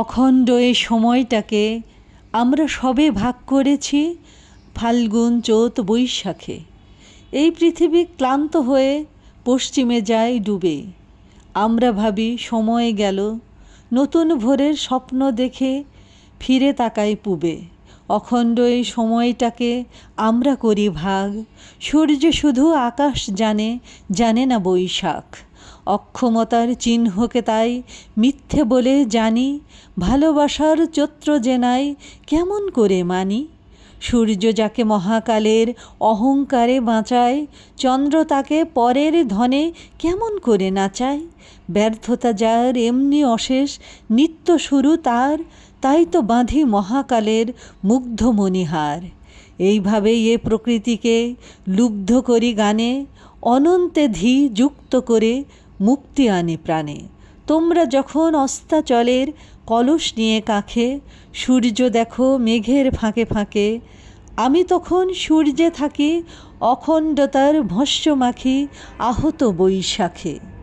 অখণ্ড এ সময়টাকে আমরা সবে ভাগ করেছি ফাল্গুন, চৈত, বৈশাখে। এই পৃথিবী ক্লান্ত হয়ে পশ্চিমে যায় ডুবে। আমরা ভাবি সময় গেল, নতুন ভোরের স্বপ্ন দেখে ফিরে তাকাই পুবে। অখণ্ড এই সময়টাকে আমরা করি ভাগ, সূর্য শুধু আকাশ জানে জানে না বৈশাখ। অক্ষমতার চিহ্নকে তাই মিথ্যে বলে জানি, ভালোবাসার চৈত্র জেনাই কেমন করে মানি? সূর্য যাকে মহাকালের অহংকারে বাঁচায়, চন্দ্র তাকে পরের ধনে কেমন করে নাচায়? ব্যর্থতা যার এমনি অশেষ, নিত্য শুরু তার, তাই তো বাঁধি মহাকালের মুগ্ধ মণিহার। এইভাবেই এ প্রকৃতিকে লুব্ধ করি গানে, অনন্তে ধী যুক্ত করে মুক্তি আনে প্রাণে। তোমরা যখন অস্তাচলের কলস নিয়ে কাঁখে, সূর্য দেখো মেঘের ফাঁকে ফাঁকে, আমি তখন সূর্যে থাকি অখণ্ডতার ভস্য মাখি আহত বৈশাখে।